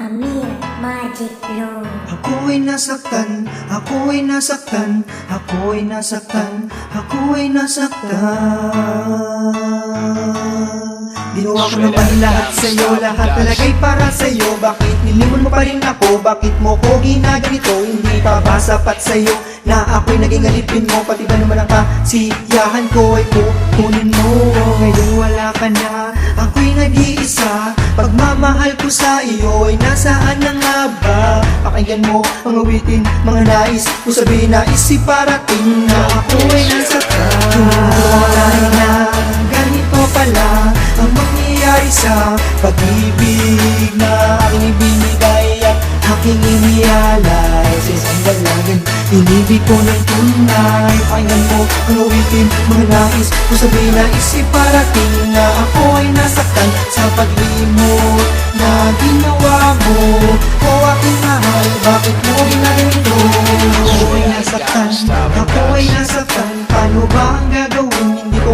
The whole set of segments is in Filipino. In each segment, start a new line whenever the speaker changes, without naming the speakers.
Amir Magic Room.
Ako ay nasaktan, ako ay nasaktan, ako ay nasaktan, ako ay nasaktan. Ginawa ko naman lahat sa'yo, lahat talaga'y para sa'yo. Bakit nilimon mo pa rin ako, bakit mo ko ginaganito? Hindi pa ba sapat sa'yo, na ako'y naging alipin mo? Pati ba naman ang kasiyahan ko ay kukunin mo? Ngayon wala ka na, ako'y nag-iisa Pagmamahal ko sa iyo ay nasaan na nga ba? Pakinggan mo ang awitin, mga nais Kung sabihin na isip parating na ako ay nasaktan Wala na, ganito pala Ang mangyayari sa pag-ibig na aking ibinigay At aking inialay. Sa isang dalagan Inibig ko ng tunay. Pakinggan mo ang awitin, mga nais Kung sabihin na isip parating na ako ay nasaktan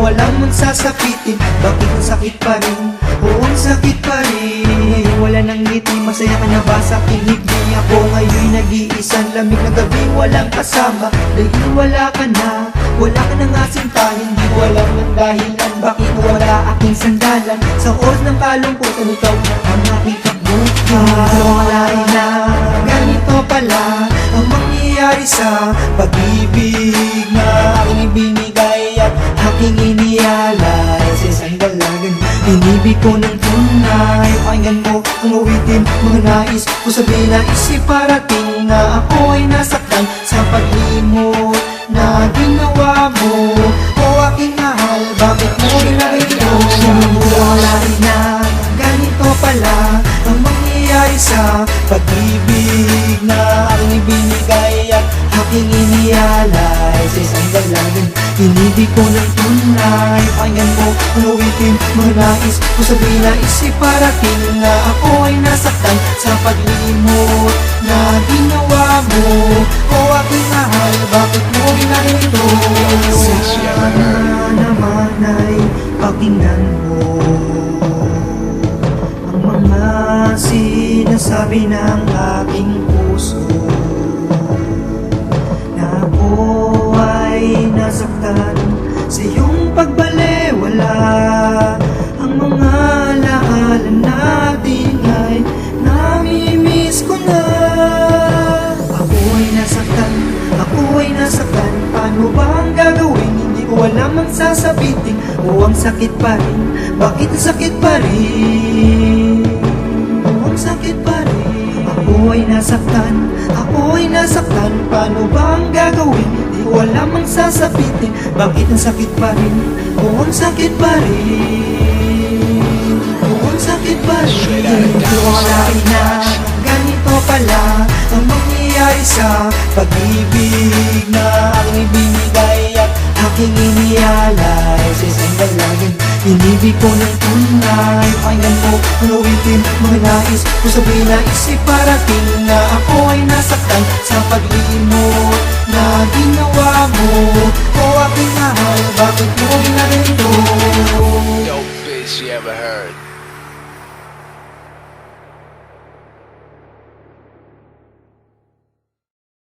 gagawin? Hindi ko alam ang sasapitin Bakit ang sakit pa rin? Oo, sakit pa rin Wala nang ngiti, masaya ka na ba sa aking higdi? Ako ngayon nag-iisang lamig na gabi Walang kasama, dahil wala ka na Wala ka nang asinta, hindi ko alam ang dahilan Bakit wala aking sandalan Sa oras ng kalungkutan, ikaw na ang aking kabutan Wala na, ganito pala Ang mangyayari sa pag-ibig inibig ko ng tunay Pakinggan mo ang awitin, mga nais Kung sabihin na isip parating na ako ay nasaktan Sa paglimot na ginawa mo dalagan, inibig ko ng tunay Pakinggan mo ang awitin, mga nais. Kung sabihin na isip na ako ay nasaktan. Sa paglimot na ginawa mo O aking mahal, bakit mo ginagaito? Sana naman ay pakinggan mo. Ang mga sinasabi ng nasaktan sa iyong pagbaliwala Ang mga alaala natin ay namimiss ko na. Ako ay nasaktan, ako ay nasaktan. Paano ba ang gagawin? Hindi ko alam ang sasabitin O ang sakit pa rin, bakit sakit pa rin? O ang sakit pa rin? Ako ay nasaktan, ako ay nasaktan. Paano ba ang gagawin? Hindi ko alam ang sasabitin Bakit ang sakit pa rin? O ang sakit pa rin O ang sakit pa rin. Wala na, ganito pala Ang mangyayari sa pag-ibig Na aking ibinigay at aking inialay. Sa isang dalagan, inibig ko ng tunay. Pakinggan mo ang awitin, mga nais. Kung sabihin na isip parating na ako ay nasaktan Sa paglimot ever heard.